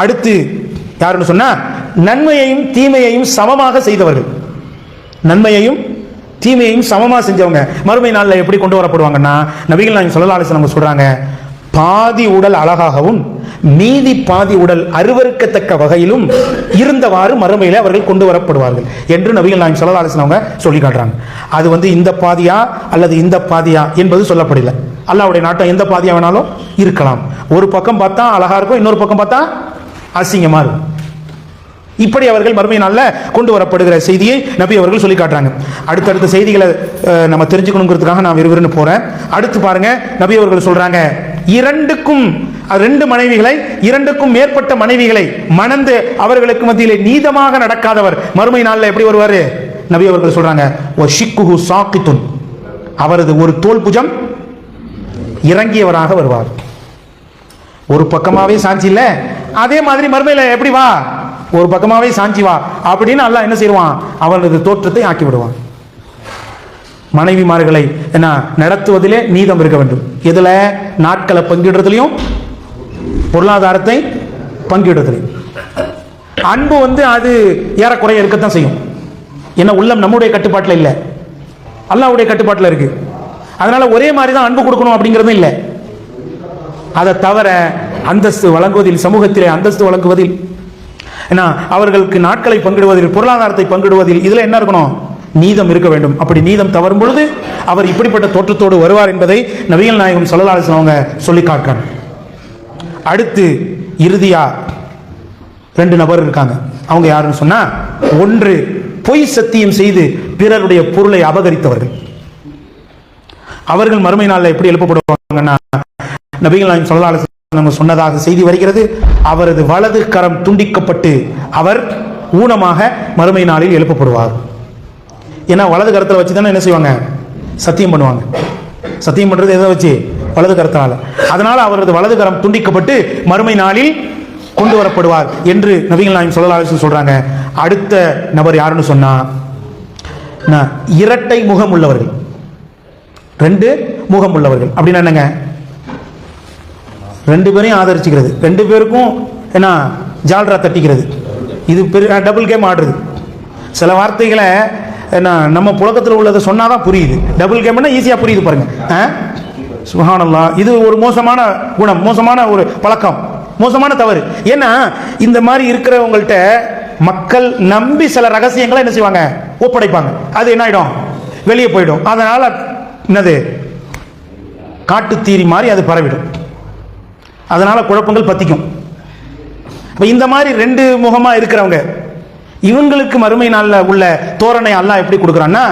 அடுத்து யாருன்னு சொன்னா நன்மையையும் தீமையையும் சமமாக செய்தவர்கள். நன்மையையும் தீமையையும் சமமாக செஞ்சவங்க. மறுமை நாளில் எப்படி கொண்டு வரப்படுவாங்கன்னா நபிகள் நாயகம் ஸல்லல்லாஹு அலைஹி சொல்றாங்க பாதி உடல் அழகாகவும் மீதி பாதி உடல் அருவருக்கத்தக்க வகையிலும் இருந்தவாறு மறுமையில அவர்கள் கொண்டு வரப்படுவார்கள் என்று நபிகள் நாயகம் ஸல்லல்லாஹு அலைஹி சொல்லி காட்டுறாங்க. அது வந்து இந்த பாதியா அல்லது இந்த பாதியா என்பது சொல்லப்படல. அல்லாவுடைய நாட்டம் எந்த பாதியா வேணாலும் இருக்கலாம். ஒரு பக்கம் பார்த்தா அழகா இருக்கும் இன்னொரு பக்கம் பார்த்தா அசிங்கமா இருக்கும். இப்படி அவர்கள் மறுமை நாளில் கொண்டு வரப்படுகிற செய்தியை நபி அவர்கள் சொல்லி காட்டுறாங்க. அடுத்தடுத்த செய்திகளை நம்ம தெரிஞ்சுக்கணுங்கிறதுக்காக நான் விறுவிறுன்னு போறேன். அடுத்து பாருங்க நபி அவர்கள் சொல்றாங்க இரண்டுக்கும் ரெண்டு மனைவிகளை இரண்டுக்கும் மேற்பட்ட மனைவிகளை மணந்து அவர்களுக்கு மத்தியிலே நீதமாக நடக்காதவர் மறுமை நாளில் எப்படி வருவாரு? நபி அவர்கள் சொல்றாங்க ஷிக்குஹு சாக்கித்துன்." அவரது ஒரு தோல் புஜம் இறங்கியவராக வருவார். ஒரு பக்கமாவே சாஞ்சி இல்ல. அதே மாதிரி மறுமையில எப்படி வா? ஒரு பக்கமாவே சாஞ்சி வா. அப்படின்னு அல்லாஹ் என்ன செய்வான்? அவனது தோற்றத்தை ஆக்கி விடுவான். மனைவிமார்களை என்ன நடத்துவதிலே நீதம் இருக்க வேண்டும். இதில் நாட்களை பங்கிடுறதுலையும் பொருளாதாரத்தை பங்கிடுறதுலையும். அன்பு வந்து அது ஏறக்குறைய இருக்கத்தான் செய்யும். ஏன்னா உள்ளம் நம்முடைய கட்டுப்பாட்டில் இல்லை. அல்லாவுடைய கட்டுப்பாட்டில் இருக்கு. அதனால ஒரே மாதிரி தான் அன்பு கொடுக்கணும் அப்படிங்கிறதும் இல்லை. அதை தவிர அந்தஸ்து வழங்குவதில் சமூகத்திலே அந்தஸ்து வழங்குவதில். ஏன்னா அவர்களுக்கு நாட்களை பங்கிடுவதில் பொருளாதாரத்தை பங்கிடுவதில் இதில் என்ன இருக்கணும்? நீதம் இருக்க வேண்டும். அப்படி நீதம் தவறும் பொழுது அவர் இப்படிப்பட்ட தோற்றத்தோடு வருவார் என்பதை நவியல் நாயகம் ஸல்லல்லாஹு அவங்க சொல்லி காட்டுறாங்க. அடுத்து இறுதியா ரெண்டு நபர் இருக்காங்க. அவங்க யாருன்னு சொன்னா ஒன்று பொய் சத்தியம் செய்து பிறருடைய பொருளை அபகரித்தவர்கள். அவர்கள் மறுமை நாளில் எப்படி எழுப்பப்படுவாங்கன்னா நபிகள் நாயகம் ஸல்லல்லாஹு அலைஹி சொன்னதாக செய்தி வருகிறது. அவரது வலது கரம் துண்டிக்கப்பட்டு அவர் ஊனமாக மறுமை நாளில் எழுப்பப்படுவார். ஏன்னா வலது கரத்தில் வச்சு தானே என்ன செய்வாங்க? சத்தியம் பண்ணுவாங்க. சத்தியம் பண்றது எதை வச்சு? வலது கரத்தினால. அதனால் அவரது வலது கரம் துண்டிக்கப்பட்டு மறுமை நாளில் கொண்டு வரப்படுவார் என்று நபிகள் நாயகம் ஸல்லல்லாஹு சொல்றாங்க. அடுத்த நபர் யாருன்னு சொன்னா நான் இரட்டை முகம் உள்ளவர்கள் ரெண்டு முகம் உள்ளவர்கள் அப்படின்னா என்னங்க? ரெண்டு பேரையும் ஆதரிச்சுக்கிறது. ரெண்டு பேருக்கும் என்ன ஜால்ரா தட்டிக்கிறது. இது பெரிய டபுள் கேம் ஆடுறது. சில வார்த்தைகளை என்ன நம்ம புழக்கத்தில் உள்ளதை சொன்னால் தான் புரியுது டபுள் கேம்னா ஈஸியாக புரியுது பாருங்க. ஆ? இது ஒரு மோசமான குணம் மோசமான ஒரு பழக்கம் மோசமான தவறு. ஏன்னா இந்த மாதிரி இருக்கிறவங்கள்ட்ட மக்கள் நம்பி சில ரகசியங்களை என்ன செய்வாங்க? ஒப்படைப்பாங்க. அது என்ன ஆயிடும்? வெளியே போயிடும். அதனால என்னது? காட்டுத்தீரி மாதிரி அது பரவிடும். அதனால குழப்பங்கள் பத்திக்கும். இப்போ இந்த மாதிரி ரெண்டு முகமாக இருக்கிறவங்க இவங்களுக்கு மறுமை நாளில் உள்ள தோரணை அல்லாஹ் எப்படி கொடுக்குறான்னா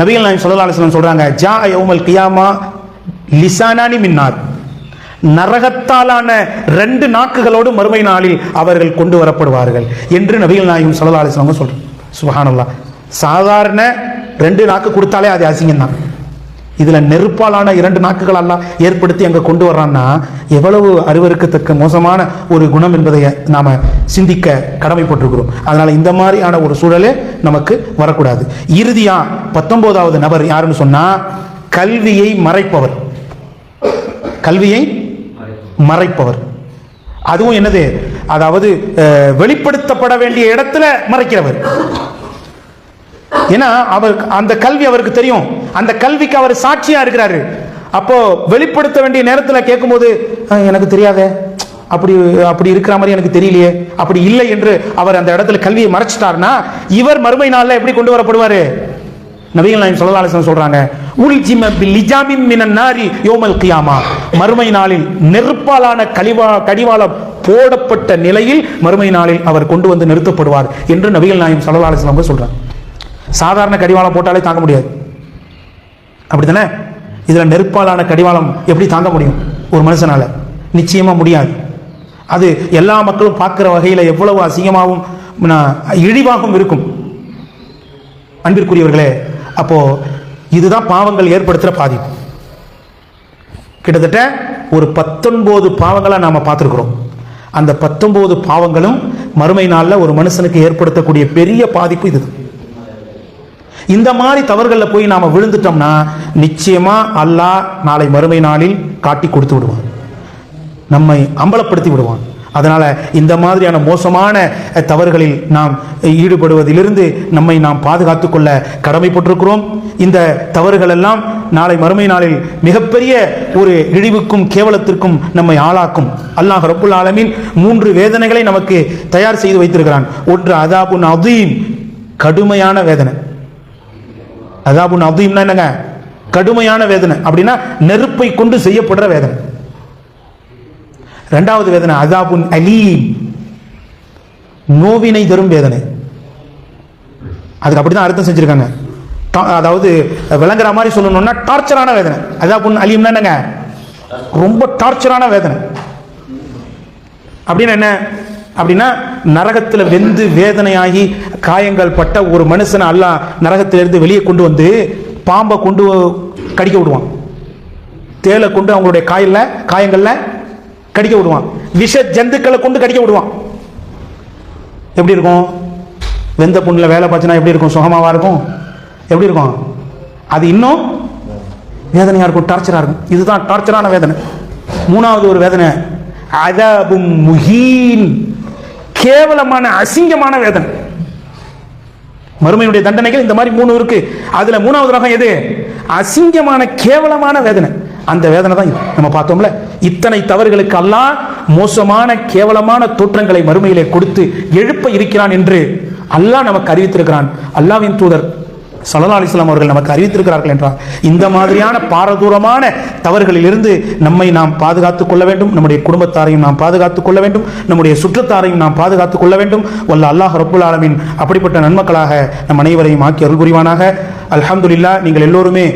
நபிகள் நாயம் ஸல்லல்லாஹு அலைஹி சொல்கிறாங்க ஜா யோமல் கியாமா லிசானானி மின்னார். நரகத்தாலான ரெண்டு நாக்குகளோடு மறுமை நாளில் அவர்கள் கொண்டு வரப்படுவார்கள் என்று நபிகள் நாயகம் ஸல்லல்லாஹு அலைஹி சொல்கிறேன் சுபஹானல்லா சாதாரண ரெண்டு நாக்கு கொடுத்தாலே அது அசிங்கம் தான். இதில் நெருப்பாலான இரண்டு நாக்குகள் எல்லாம் ஏற்படுத்தி அங்கே கொண்டு வர்றான்னா எவ்வளவு அருவருக்கத்தக்க மோசமான ஒரு குணம் என்பதை நாம் சிந்திக்க கடமைப்பட்டிருக்கிறோம். அதனால் இந்த மாதிரியான ஒரு சூழலே நமக்கு வரக்கூடாது. இறுதியாக பத்தொன்பதாவது நபர் யாருன்னு சொன்னால் கல்வியை மறைப்பவர். கல்வியை மறைப்பவர். அதுவும் என்னது? அதாவது வெளிப்படுத்தப்பட வேண்டிய இடத்துல மறைக்கிறவர். ஏன்னா அவர் அந்த கல்வி அவருக்கு தெரியும். அந்த கல்விக்கு அவர் சாட்சியா இருக்கிறாரு. அப்போ வெளிப்படுத்த வேண்டிய நேரத்தில் கேட்கும்போது எனக்கு தெரியாதே. அப்படி அப்படி இருக்கிற மாதிரி எனக்கு தெரியலையே. அப்படி இல்லை என்று அவர் அந்த இடத்துல கல்வியை மறைச்சிட்டாருன்னா இவர் மறுமை நாள்ல எப்படி கொண்டு வரப்படுவாரு? நபிகள் நாயகம் சொல்லலாசன் சொல்றாங்க உல்ஜிம பில்லிஜாமின் மினன் நாரி கியாமா. மறுமை நாளில் நெருப்பாலான கழிவா கடிவாளம் போடப்பட்ட நிலையில் மறுமை நாளில் அவர் கொண்டு வந்து நிறுத்தப்படுவார் என்று நபிகள் நாயகம் சொல்லலாசன் சொல்றாங்க. சாதாரண கடிவாளம் போட்டாலே தாங்க முடியாது. அப்படி தானே இதில் நெருப்பாலான கடிவாளம் எப்படி தாங்க முடியும்? ஒரு மனுஷனால். நிச்சயமாக முடியாது. அது எல்லா மக்களும் பார்க்குற வகையில் எவ்வளவு அசிங்கமாகவும் நான், இழிவாகவும் இருக்கும். அன்பிற்குரியவர்களே அப்போது இதுதான் பாவங்கள் ஏற்படுத்துகிற பாதிப்பு கிட்டத்தட்ட ஒரு பத்தொன்பது பாவங்களை நாம் பார்த்துருக்குறோம். அந்த பத்தொன்பது பாவங்களும் மறுமை நாளில் ஒரு மனுஷனுக்கு ஏற்படுத்தக்கூடிய பெரிய பாதிப்பு இது. இந்த மாதிரி தவறுகளில் போய் நாம் விழுந்துட்டோம்னா நிச்சயமாக அல்லாஹ் நாளை மறுமை நாளில் காட்டி கொடுத்து விடுவான். நம்மை அம்பலப்படுத்தி விடுவான். அதனால் இந்த மாதிரியான மோசமான தவறுகளில் நாம் ஈடுபடுவதிலிருந்து நம்மை நாம் பாதுகாத்து கொள்ள கடமைப்பட்டிருக்கிறோம். இந்த தவறுகள் எல்லாம் நாளை மறுமை நாளில் மிகப்பெரிய ஒரு இழிவுக்கும் கேவலத்திற்கும் நம்மை ஆளாக்கும். அல்லாஹ் ரப்புல் ஆலமீன் மூன்று வேதனைகளை நமக்கு தயார் செய்து வைத்திருக்கிறான். ஒன்று அதாபுன் அதீம் கடுமையான வேதனை. அதாபுன் அதீம்னா என்னங்க? கடுமையான வேதனை. அப்படின்னா நெருப்பை கொண்டு செய்யப்படுற வேதனை. ரெண்டாவது வேதனை அதாபுன் அலீம். நோவினை தரும் வேதனை. அதுக்கு அப்படிதான் அர்த்தம் செஞ்சிருக்காங்க. அதாவது விளங்குற மாதிரி சொல்லணும்னா டார்ச்சரான வேதனை. அதாபுன் அலீம்னா என்னங்க? ரொம்ப டார்ச்சரான வேதனை. அப்படின்னா என்ன? அப்படின்னா நரகத்தில் வெந்து வேதனையாகி காயங்கள் பட்ட ஒரு மனுஷனை அல்லா நரகத்திலிருந்து வெளியே கொண்டு வந்து பாம்பை கொண்டு கடிக்க விடுவான். தேலை கொண்டு அவங்களுடைய காயில் காயங்கள்ல கடிக்க விடுவான். விஷ ஜந்துக்களை கொண்டு கடிக்க விடுவான். எப்படி இருக்கும்? வெந்த புண்ணில் வேலை பார்த்துனா எப்படி இருக்கும்? சுகமாவா இருக்கும்? எப்படி இருக்கும்? அது இன்னும் வேதனையா இருக்கும் டார்ச்சரா இருக்கும். இதுதான் டார்ச்சரான வேதனை. மூணாவது ஒரு வேதனை அதபும் முஹீன். கேவலமான அசிங்கமான வேதனை. மறுமையுடைய தண்டனைகள் இந்த மாதிரி மூணு இருக்கு. அதுல மூணாவது ரகம் எது? அசிங்கமான கேவலமான வேதனை. அந்த வேதனை தான் நம்ம பார்த்தோம்ல. இத்தனை தவறுகளுக்கு அல்லா மோசமான கேவலமான தோற்றங்களை மறுமையிலே கொடுத்து எழுப்ப இருக்கிறான் என்று அல்லாஹ் நமக்கு அறிவித்திருக்கிறான். அல்லாவின் தூதர் சல்லா அலிஸ்லாம் அவர்கள் நமக்கு அறிவித்திருக்கிறார்கள் என்றார் இந்த மாதிரியான பாரதூரமான தவறுகளிலிருந்து நம்மை நாம் பாதுகாத்துக் கொள்ள வேண்டும் நம்முடைய குடும்பத்தாரையும் நாம் பாதுகாத்துக் கொள்ள வேண்டும் நம்முடைய சுற்றத்தாரையும் நாம் பாதுகாத்துக் கொள்ள வேண்டும். வல்ல அல்லாஹ் ரப்புல் ஆலமீன் அப்படிப்பட்ட நன்மக்களாக நம் அனைவரையும் ஆக்கி அருள் புரிவானாக. அல்ஹம்துலில்லாஹ் நீங்கள் எல்லோருமே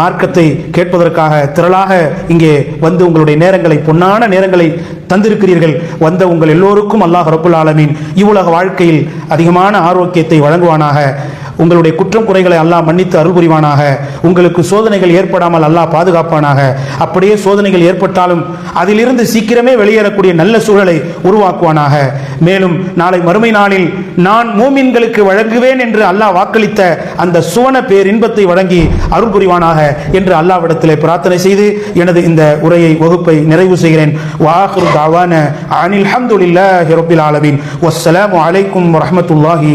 மார்க்கத்தை கேட்பதற்காக திரளாக இங்கே வந்து உங்களுடைய நேரங்களை பொன்னான நேரங்களை தந்திருக்கிறீர்கள். வந்த உங்கள் எல்லோருக்கும் அல்லாஹ் ரப்புல் ஆலமீன் இவ்வுலக வாழ்க்கையில் அதிகமான ஆரோக்கியத்தை வழங்குவானாக. உங்களுடைய குற்றம் குறைகளை அல்லாஹ் மன்னித்து அருள் புரிவானாக உங்களுக்கு சோதனைகள் ஏற்படாமல் அல்லாஹ் பாதுகாப்பானாக. அப்படியே சோதனைகள் ஏற்பட்டாலும் அதிலிருந்து சீக்கிரமே வெளியேறக்கூடிய நல்ல சூழலை உருவாக்குவானாக. மேலும் நாளை மறுமை நாளில் நான் மூமின்களுக்கு வழங்குவேன் என்று அல்லாஹ் வாக்களித்த அந்த சுவன பேரின்பத்தை வழங்கி அருள் புரிவானாக என்று அல்லாவிடத்திலே பிரார்த்தனை செய்து எனது இந்த உரையை வகுப்பை நிறைவு செய்கிறேன். வாஹிரு தாவான அனில் ஹம்துலில்லாஹி ரப்பில் ஆலமீன். வஸ்ஸலாமு அலைக்கும் வரஹ்மத்துல்லாஹி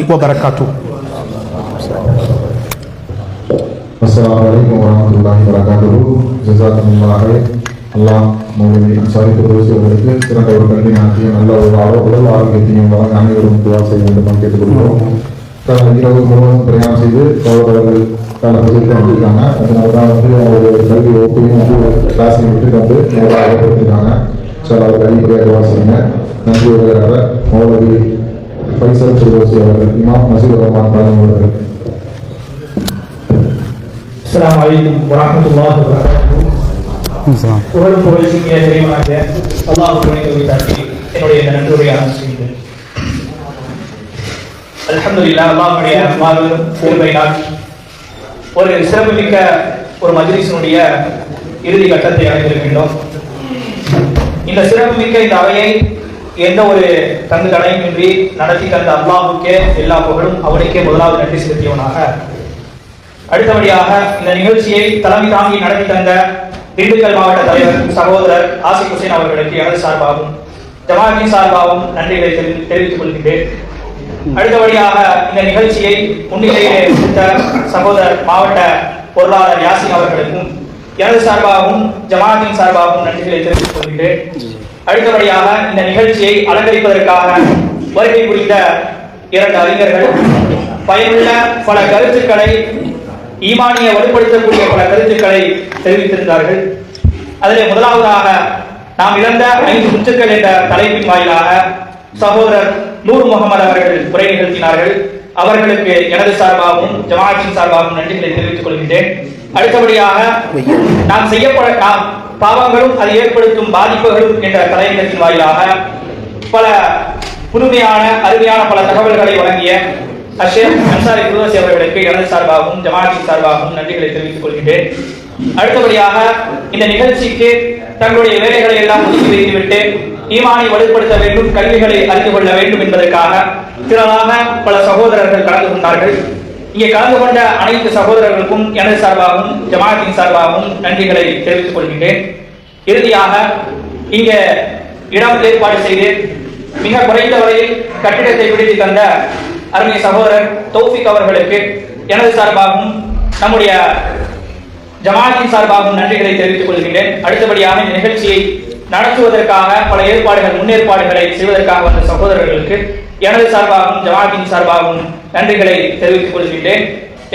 அஸ்ஸலாமு அலைக்கும் வரஹ்மத்துல்லாஹி வபரகாத்துஹு ஜஸாக்குமுல்லாஹ் ஹைர் அல்லாஹ் மௌலவி அன்சாரி குருசி அவர்களுக்கு சிறந்த ஒரு கல்வி நாட்டியும் நல்ல ஒரு ஆரோ- உடல் ஆரோக்கியத்தையும் வழங்க அனைவரும் துவா செய்ய வேண்டும் என்று கேட்டுக்கொள்கிறோம் கடந்த இரவு முழுவதும் பிரயாணம் செய்து சகோதரர்கள் பல பகுதிக்கு வந்திருக்காங்க அதனால தான் வந்து அவங்களுடைய கல்வி ஒப்பையும் வந்து கிளாஸையும் விட்டு வந்து நேராக ஏற்படுத்திருக்காங்க சார் அவர் கல்விக்குரிய துவா நன்றி வருகிறார் மௌலவி ஃபைசல் குருசி அவர்கள் இமாம் மசீத் ரஹ்மான் பாலம் அவர்கள் அஸ்லாம் வலைக்கும் வரமத்துல்லாஹ் வரகாத்துஹு புகழ் புகழ்ச்சிங்க தெரியமாக அல்லாஹ் துணை குறித்தாக்கி என்னுடைய நன்றியுடைய ஆசிரியர்கள் அல்ஹம்துலில்லா அல்லாஹ்வுடைய மாபெரும் பெருமையால் ஒரு சிறப்புமிக்க ஒரு மஜ்லிஸினுடைய இறுதி கட்டத்தை அடைந்திருக்கின்றோம் இந்த சிறப்புமிக்க இந்த அவையை எந்த ஒரு தங்கு தடையும் இன்றி நடத்தி தந்த அல்லாவுக்கே எல்லா புகழும் அவனுக்கே முதலாவது நன்றி செலுத்தியவனாக அடுத்தபடியாக இந்த நிகழ்ச்சியை தலைமை தாங்கி நடத்தி தந்த திண்டுக்கல் மாவட்ட தலைவர் சகோதரர் ஆசிப் ஹுசேன் அவர்களுக்கு எனது சார்பாகவும் ஜமாத்தின் சார்பாகவும் நன்றிகளை தெரி- தெரிவித்துக் கொள்கின்றேன். அடுத்தபடியாக இந்த நிகழ்ச்சியை முன்னிலையிலே கொடுத்த சகோதரர் மாவட்ட பொருளாளர் யாசின் அவர்களுக்கும் எனது சார்பாகவும் ஜமாத்தின் சார்பாகவும் நன்றிகளை தெரிவித்துக் கொள்கின்றேன். அடுத்தபடியாக இந்த நிகழ்ச்சியை அலங்கரிப்பதற்காக வருகை புரிந்த இரண்டு அறிஞர்கள். பயனுள்ள பல கருத்துக்களை ஈமானிய வலுப்படுத்தக்கூடிய பல கருத்துக்களை தெரிவித்திருந்தார்கள். அதிலே முதலாவதாக நாம் இழந்த ஐந்து முத்துக்கள் என்ற தலைப்பின் வாயிலாக சகோதரர் நூர் முகமது அவர்கள் உரை நிகழ்த்தினார்கள். அவர்களுக்கு எனது சார்பாகவும் ஜமாஅத்தின் சார்பாகவும் நன்றிகளை தெரிவித்துக் கொள்கின்றேன். அடுத்தபடியாக நாம் செய்யப்பட நாம் பாவங்களும் அது ஏற்படுத்தும் பாதிப்புகளும் என்ற தலையங்கத்தின் வாயிலாக பல புதுமையான அருமையான பல தகவல்களை வழங்கிய அஷேக் அன்சாரி குருவாசி அவர்களுக்கு எனது சார்பாகவும் ஜமாத்தின் சார்பாகவும் நன்றிகளை தெரிவித்துக் கொள்கின்றேன். அடுத்தபடியாக இந்த நிகழ்ச்சிக்கு தங்களுடைய வேலைகளை எல்லாம் ஒதுக்கி வைத்துவிட்டு ஈமானை வலுப்படுத்த வேண்டும் கல்விகளை அறிந்து கொள்ள வேண்டும் என்பதற்காக திரளாக பல சகோதரர்கள் கலந்து கொண்டார்கள். இங்கே கலந்து கொண்ட அனைத்து சகோதரர்களுக்கும் எனது சார்பாகவும் ஜமாத்தின் சார்பாகவும் நன்றிகளை தெரிவித்துக் கொள்கின்றேன். இறுதியாக இங்கே இடம் ஏற்பாடு செய்து மிக குறைந்த வரையில் கட்டிடத்தை பிடித்து தந்த அருமை சகோதரர் தௌஃபிக் அவர்களுக்கு எனது சார்பாகவும் நம்முடைய ஜமாத்தின் சார்பாகவும் நன்றிகளை தெரிவித்துக் கொள்கின்றேன். அடுத்தபடியாக இந்த நிகழ்ச்சியை நடத்துவதற்காக பல ஏற்பாடுகள் முன்னேற்பாடுகளை செய்வதற்காக வந்த சகோதரர்களுக்கு எனது சார்பாகவும் ஜமாத்தின் சார்பாகவும் நன்றிகளை தெரிவித்துக் கொள்கின்றேன்.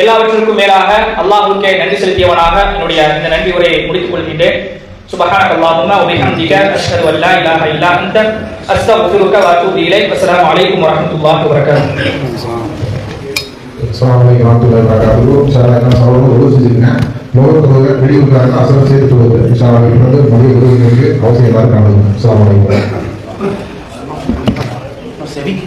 எல்லாவற்றிற்கும் மேலாக அல்லாஹுக்கே நன்றி செலுத்தியவனாக என்னுடைய இந்த நன்றி உரையை முடித்துக் கொள்கின்றேன். سبحانك اللهم وبحمدك أشهد أن لا إله إلا أنت أستغفرك وأتوب إليك والسلام عليكم ورحمة الله وبركاته Assalamualaikum warahmatullahi wabarakatuh. Saya akan selalu urus di sini. Mohon kepada beri undangan asal saya itu. Insyaallah kita akan mulai urus ini. Kau saya baru kamu. Assalamualaikum. Saya bikin